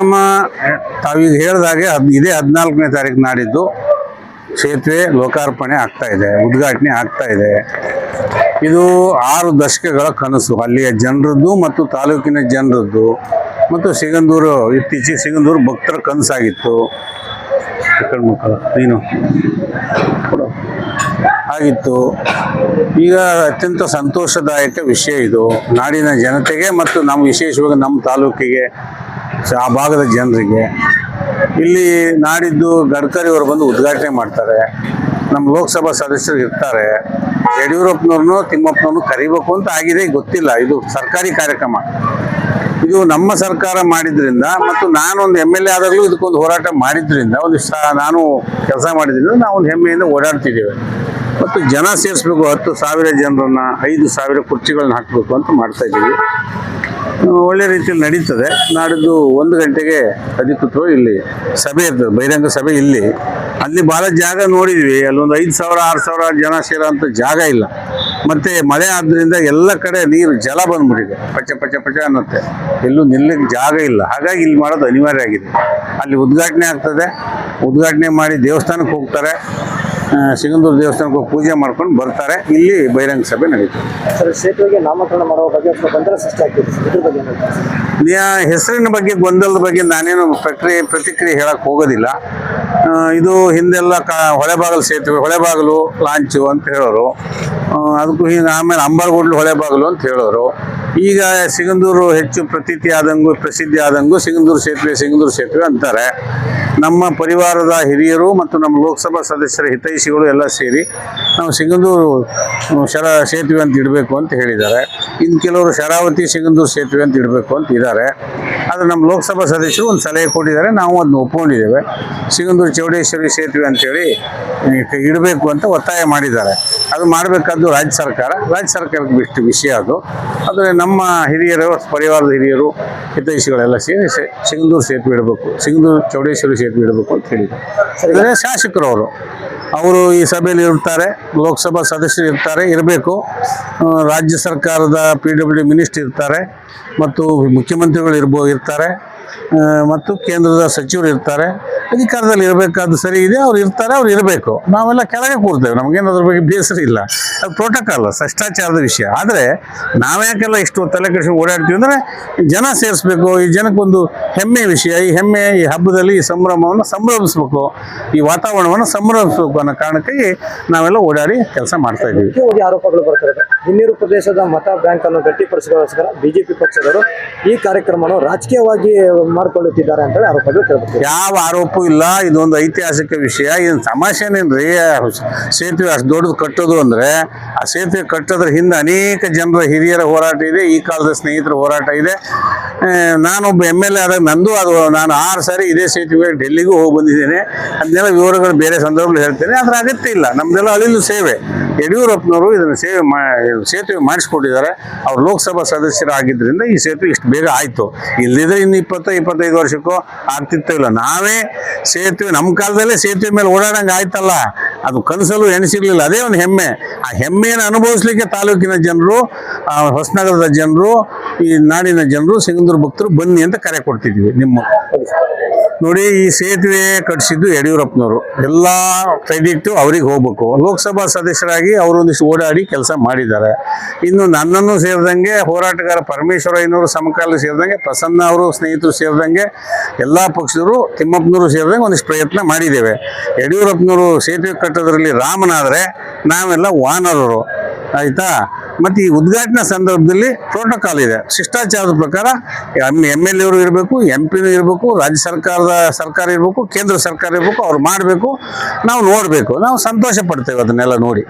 ನಮ್ಮ ತಾವೀಗ ಹೇಳಿದಾಗೆ ಇದೇ ಹದಿನಾಲ್ಕನೇ ತಾರೀಕು ನಾಡಿದ್ದು ಸೇತುವೆ ಲೋಕಾರ್ಪಣೆ ಆಗ್ತಾ ಇದೆ, ಉದ್ಘಾಟನೆ ಆಗ್ತಾ ಇದೆ. ಇದು ಆರು ದಶಕಗಳ ಕನಸು, ಅಲ್ಲಿಯ ಜನರದ್ದು ಮತ್ತು ತಾಲೂಕಿನ ಜನರದ್ದು ಮತ್ತು ಸಿಗಂದೂರು, ಇತ್ತೀಚೆಗೆ ಸಿಗಂದೂರು ಭಕ್ತರ ಕನಸಾಗಿತ್ತು. ಮಕ್ಕಳು ನೀನು ಆಗಿತ್ತು. ಈಗ ಅತ್ಯಂತ ಸಂತೋಷದಾಯಕ ವಿಷಯ ಇದು. ನಾಡಿನ ಜನತೆಗೆ ಮತ್ತು ನಮ್ಮ ವಿಶೇಷವಾಗಿ ನಮ್ಮ ತಾಲೂಕಿಗೆ ಆ ಭಾಗದ ಜನರಿಗೆ ಇಲ್ಲಿ ನಾಡಿದ್ದು ಗಡ್ಕರಿ ಅವರು ಬಂದು ಉದ್ಘಾಟನೆ ಮಾಡ್ತಾರೆ. ನಮ್ಮ ಲೋಕಸಭಾ ಸದಸ್ಯರು ಇರ್ತಾರೆ. ಯಡಿಯೂರಪ್ಪನವ್ರನ್ನೂ ತಿಮ್ಮಪ್ಪನವ್ರನ್ನು ಕರಿಬೇಕು ಅಂತ ಆಗಿದೆ, ಗೊತ್ತಿಲ್ಲ. ಇದು ಸರ್ಕಾರಿ ಕಾರ್ಯಕ್ರಮ. ಇದು ನಮ್ಮ ಸರ್ಕಾರ ಮಾಡಿದ್ರಿಂದ ಮತ್ತು ನಾನೊಂದು ಎಂ ಎಲ್ ಎ ಆದಾಗಲೂ ಇದಕ್ಕೊಂದು ಹೋರಾಟ ಮಾಡಿದ್ರಿಂದ, ಒಂದು ನಾನು ಕೆಲಸ ಮಾಡಿದ್ರಿಂದ ನಾವು ಒಂದು ಹೆಮ್ಮೆಯಿಂದ ಓಡಾಡ್ತಿದ್ದೇವೆ. ಮತ್ತು ಜನ ಸೇರಿಸ್ಬೇಕು, ಹತ್ತು ಸಾವಿರ ಜನರನ್ನ, ಐದು ಸಾವಿರ ಕುರ್ಚಿಗಳನ್ನ ಹಾಕಬೇಕು ಅಂತ ಮಾಡ್ತಾ ಇದ್ದೀವಿ. ಒಳ್ಳೆ ರೀತಿಯಲ್ಲಿ ನಡೀತದೆ. ನಾಡಿದ್ದು ಒಂದು ಗಂಟೆಗೆ ಅಧಿಕೃತವಾಗಿ ಇಲ್ಲಿ ಸಭೆ ಇರ್ತದೆ, ಬಹಿರಂಗ ಸಭೆ ಇಲ್ಲಿ. ಅಲ್ಲಿ ಭಾಳ ಜಾಗ ನೋಡಿದ್ವಿ. ಅಲ್ಲೊಂದು ಐದು ಸಾವಿರ, ಆರು ಸಾವಿರ ಜನ ಸೇರೋಂಥ ಜಾಗ ಇಲ್ಲ. ಮತ್ತೆ ಮಳೆ ಆದ್ದರಿಂದ ಎಲ್ಲ ಕಡೆ ನೀರು, ಜಲ ಬಂದ್ಬಿಟ್ಟಿದೆ. ಪಚ ಪಚ ಪಚ ಅನ್ನತ್ತೆ. ಎಲ್ಲೂ ನಿಲ್ಲಕ್ಕೆ ಜಾಗ ಇಲ್ಲ. ಹಾಗಾಗಿ ಇಲ್ಲಿ ಮಾಡೋದು ಅನಿವಾರ್ಯ ಆಗಿದೆ. ಅಲ್ಲಿ ಉದ್ಘಾಟನೆ ಆಗ್ತದೆ. ಉದ್ಘಾಟನೆ ಮಾಡಿ ದೇವಸ್ಥಾನಕ್ಕೆ ಹೋಗ್ತಾರೆ. ಸಿಗಂದೂರು ದೇವಸ್ಥಾನಕ್ಕೆ ಪೂಜೆ ಮಾಡ್ಕೊಂಡು ಬರ್ತಾರೆ. ಇಲ್ಲಿ ಬಹಿರಂಗ ಸಭೆ ನಡೀತದೆ ಸರ್ ಸೇತುವೆಗೆ ನಾಮಕರಣ ಮಾಡುವ ಬಗ್ಗೆ ಸ್ವಲ್ಪ ಗೊಂದಲ ಸೃಷ್ಟಿ ಆಗ್ತಿದೆ ಇದ್ರ ಬಗ್ಗೆ ಏನು ಹೇಳ್ತೀರಾ ಹೆಸರಿನ ಬಗ್ಗೆ ಗೊಂದಲದ ಬಗ್ಗೆ ನಾನೇನು ಪ್ರಕ್ರಿಯೆ ಪ್ರತಿಕ್ರಿಯೆ ಹೇಳಕ್ ಹೋಗೋದಿಲ್ಲ. ಇದು ಹಿಂದೆಲ್ಲ ಕ ಹೊಳೆಬಾಗಲು ಸೇತುವೆ ಹೊಳೆಬಾಗಲು ಲಾಂಚು ಅಂತ ಹೇಳೋರು. ಅದಕ್ಕೂ ಹಿಂಗೆ ಆಮೇಲೆ ಅಂಬರ್ಗೋಡ್ಲು ಹೊಳೆಬಾಗಲು ಅಂತ ಹೇಳೋರು. ಈಗ ಸಿಗಂದೂರು ಹೆಚ್ಚು ಪ್ರತೀತಿ ಆದಂಗೂ ಪ್ರಸಿದ್ಧಿ ಆದಂಗೂ ಸಿಗಂದೂರು ಸೇತುವೆ ಸಿಗಂದೂರು ಸೇತುವೆ ಅಂತಾರೆ. ನಮ್ಮ ಪರಿವಾರದ ಹಿರಿಯರು ಮತ್ತು ನಮ್ಮ ಲೋಕಸಭಾ ಸದಸ್ಯರ ಹಿತೈಷಿಗಳು ಎಲ್ಲ ಸೇರಿ ನಾವು ಸಿಗಂದೂರು ಶರ ಸೇತುವೆ ಅಂತ ಇಡಬೇಕು ಅಂತ ಹೇಳಿದ್ದಾರೆ. ಇನ್ನು ಕೆಲವರು ಶರಾವತಿ, ಸಿಗಂದೂರು ಸೇತುವೆ ಅಂತ ಇಡಬೇಕು ಅಂತ ಇದ್ದಾರೆ. ಆದರೆ ನಮ್ಮ ಲೋಕಸಭಾ ಸದಸ್ಯರು ಒಂದು ಸಲಹೆ ಕೊಟ್ಟಿದ್ದಾರೆ, ನಾವು ಅದನ್ನ ಒಪ್ಕೊಂಡಿದ್ದೇವೆ. ಸಿಗಂದೂರು ಚೌಡೇಶ್ವರಿ ಸೇತುವೆ ಅಂತೇಳಿ ಇಡಬೇಕು ಅಂತ ಒತ್ತಾಯ ಮಾಡಿದ್ದಾರೆ. ಅದು ಮಾಡಬೇಕಾದ್ದು ರಾಜ್ಯ ಸರ್ಕಾರ. ರಾಜ್ಯ ಸರ್ಕಾರಕ್ಕೆ ಬಿಟ್ಟು ವಿಷಯ ಅದು. ಆದರೆ ನಮ್ಮ ಹಿರಿಯರು, ಪರಿವಾರದ ಹಿರಿಯರು, ಹಿತೈಷಿಗಳೆಲ್ಲ ಸೇರಿ ಸಿಗಂದೂರು ಸೇತುವೆ ಇಡಬೇಕು. ಸಿಗಂದೂರು, ಚೌಡೇಶ್ವರಿ ಸೇತುವೆ ನೀಡಬೇಕು ಅಂತ ಹೇಳಿದ್ದಾರೆ ಶಾಸಕರು ಅವರು ಅವರು ಈ ಸಭೆಯಲ್ಲಿ ಇರ್ತಾರೆ ಲೋಕಸಭಾ ಸದಸ್ಯರು ಇರ್ತಾರೆ ಇರಬೇಕು. ರಾಜ್ಯ ಸರ್ಕಾರದ ಪಿ ಡಬ್ಲ್ಯೂ ಡಿ ಮಿನಿಸ್ಟರ್ ಇರ್ತಾರೆ ಮತ್ತು ಮುಖ್ಯಮಂತ್ರಿಗಳು ಇರ್ಬೋ ಇರ್ತಾರೆ. ಮತ್ತು ಕೇಂದ್ರದ ಸಚಿವರು ಇರ್ತಾರೆ. ಅಧಿಕಾರದಲ್ಲಿ ಇರಬೇಕಾದ ಸರಿ ಇದೆ, ಅವ್ರು ಇರ್ತಾರೆ, ಅವ್ರು ಇರಬೇಕು. ನಾವೆಲ್ಲ ಕೆಳಗೆ ಕೂರ್ತೇವೆ ನಮಗೇನು ಅದ್ರ ಬಗ್ಗೆ ಬೇಸರ ಇಲ್ಲ. ಅದು ಪ್ರೋಟೋಕಾಲ್ ಶಿಷ್ಟಾಚಾರದ ವಿಷಯ. ಆದರೆ ನಾವ್ಯಾಕೆಲ್ಲ ಇಷ್ಟು ತಲೆ ಕೆಡಿಸ್ಕೊಂಡು ಓಡಾಡ್ತೀವಿ ಅಂದರೆ ಜನ ಸೇರಿಸ್ಬೇಕು, ಈ ಜನಕ್ಕೊಂದು ಹೆಮ್ಮೆ ವಿಷಯ, ಈ ಹೆಮ್ಮೆ, ಈ ಹಬ್ಬದಲ್ಲಿ ಈ ಸಂಭ್ರಮವನ್ನು ಸಂಭ್ರಮಿಸ್ಬೇಕು, ಈ ವಾತಾವರಣವನ್ನು ಸಂಭ್ರಮಿಸ್ಬೇಕು ಅನ್ನೋ ಕಾರಣಕ್ಕಾಗಿ ನಾವೆಲ್ಲ ಓಡಾಡಿ ಕೆಲಸ ಮಾಡ್ತಾ ಇದ್ದೀವಿ. ಆರೋಪಗಳು ಬರ್ತಾರೆ ಹಿನ್ನೀರು ಪ್ರದೇಶದ ಮತ ಬ್ಯಾಂಕ್ ಅನ್ನು ಗಟ್ಟಿಪಡಿಸಿಗೋಸ್ಕರ ಬಿಜೆಪಿ ಪಕ್ಷದವರು ಈ ಕಾರ್ಯಕ್ರಮವನ್ನು ರಾಜಕೀಯವಾಗಿ ಮಾಡಿಕೊಳ್ಳುತ್ತಿದ್ದಾರೆ ಅಂತ ಹೇಳಿ ಆರೋಪಗಳು ಕೇಳ್ಬೇಕು ಯಾವ ಆರೋಪ ಇಲ್ಲ, ಇದೊಂದು ಐತಿಹಾಸಿಕ ವಿಷಯ. ಇದು ತಮಾಷೆನೇನ್ರಿ ಸೇತುವೆ ಅಷ್ಟು ದೊಡ್ಡದು ಕಟ್ಟೋದು ಅಂದ್ರೆ, ಆ ಸೇತುವೆ ಕಟ್ಟೋದ್ರ ಹಿಂದೆ ಅನೇಕ ಜನರ ಹಿರಿಯರ ಹೋರಾಟ ಇದೆ, ಈ ಕಾಲದ ಸ್ನೇಹಿತರ ಹೋರಾಟ ಇದೆ. ನಾನೊಬ್ಬ ಎಂ ಎಲ್ ಎ ಆದಾಗ ನಂದು ಅದು, ನಾನು ಆರು ಸಾರಿ ಇದೇ ಸೇತುವೆ ಡೆಲ್ಲಿಗೂ ಹೋಗಿ ಬಂದಿದ್ದೇನೆ. ಅದನ್ನೆಲ್ಲ ವಿವರಗಳು ಬೇರೆ ಸಂದರ್ಭದಲ್ಲಿ ಹೇಳ್ತೇನೆ ಅದ್ರ ಅಗತ್ಯ ಇಲ್ಲ. ನಮ್ದೆಲ್ಲ ಅಳಿಲು ಸೇವೆ. ಯಡಿಯೂರಪ್ಪನವರು ಇದನ್ನು ಸೇವೆ ಮಾ, ಸೇತುವೆ ಮಾಡಿಸ್ಕೊಟ್ಟಿದ್ದಾರೆ. ಅವ್ರು ಲೋಕಸಭಾ ಸದಸ್ಯರಾಗಿದ್ದರಿಂದ ಈ ಸೇತುವೆ ಇಷ್ಟು ಬೇಗ ಆಯಿತು. ಇಲ್ಲದಿದ್ರೆ ಇನ್ನು ಇಪ್ಪತ್ತು, ಇಪ್ಪತ್ತೈದು ವರ್ಷಕ್ಕೂ ಆಗ್ತಿತ್ತೋ ಇಲ್ಲ. ನಾವೇ ಸೇತುವೆ ನಮ್ಮ ಕಾಲದಲ್ಲೇ ಸೇತುವೆ ಮೇಲೆ ಓಡಾಡಂಗೆ ಆಯ್ತಲ್ಲ. ಅದು ಕನಸಲ್ಲೂ ಎಣಿಸಿರ್ಲಿಲ್ಲ. ಅದೇ ಒಂದು ಹೆಮ್ಮೆ. ಆ ಹೆಮ್ಮೆಯನ್ನು ಅನುಭವಿಸ್ಲಿಕ್ಕೆ ತಾಲೂಕಿನ ಜನರು ಹೊಸನಗರದ ಜನರು, ಈ ನಾಡಿನ ಜನರು, ಸಿಗಂದೂರು ಭಕ್ತರು ಬನ್ನಿ ಅಂತ ಕರೆ ಕೊಡ್ತಿದ್ವಿ ನಿಮ್ಮ ನೋಡಿ, ಈ ಸೇತುವೆ ಕಟ್ಟಿಸಿದ್ದು ಯಡಿಯೂರಪ್ಪನವರು. ಎಲ್ಲ ಕ್ರೆಡಿಟ್ ಅವ್ರಿಗೆ ಹೋಗ್ಬೇಕು. ಲೋಕಸಭಾ ಸದಸ್ಯರಾಗಿ ಅವರೊಂದಿಷ್ಟು ಓಡಾಡಿ ಕೆಲಸ ಮಾಡಿದ್ದಾರೆ. ಇನ್ನು ನನ್ನನ್ನು ಸೇರಿದಂಗೆ ಹೋರಾಟಗಾರ ಪರಮೇಶ್ವರಯ್ಯನವರು ಸಮಕಾಲ ಸೇರಿದಂಗೆ, ಪ್ರಸನ್ನ ಅವರು ಸ್ನೇಹಿತರು ಸೇರಿದಂಗೆ, ಎಲ್ಲ ಪಕ್ಷದವರು, ತಿಮ್ಮಪ್ಪನವರು ಸೇರಿದಂಗೆ ಒಂದಿಷ್ಟು ಪ್ರಯತ್ನ ಮಾಡಿದ್ದೇವೆ. ಯಡಿಯೂರಪ್ಪನವರು ಸೇತುವೆ ಕಟ್ಟೋದ್ರಲ್ಲಿ ರಾಮನಾದರೆ ನಾವೆಲ್ಲ ವಾನರರು, ಆಯಿತಾ? ಮತ್ತು ಈ ಉದ್ಘಾಟನಾ ಸಂದರ್ಭದಲ್ಲಿ ಪ್ರೋಟೋಕಾಲ್ ಇದೆ. ಶಿಷ್ಟಾಚಾರದ ಪ್ರಕಾರ ಎಂ ಎಂ ಎಲ್ ಎವರು ಇರಬೇಕು, ಎಂ ಪಿನೂ ಇರಬೇಕು, ರಾಜ್ಯ ಸರ್ಕಾರದ ಸರ್ಕಾರ ಇರಬೇಕು, ಕೇಂದ್ರ ಸರ್ಕಾರ ಇರಬೇಕು, ಅವ್ರು ಮಾಡಬೇಕು, ನಾವು ನೋಡಬೇಕು. ನಾವು ಸಂತೋಷ ಪಡ್ತೇವೆ ಅದನ್ನೆಲ್ಲ ನೋಡಿ.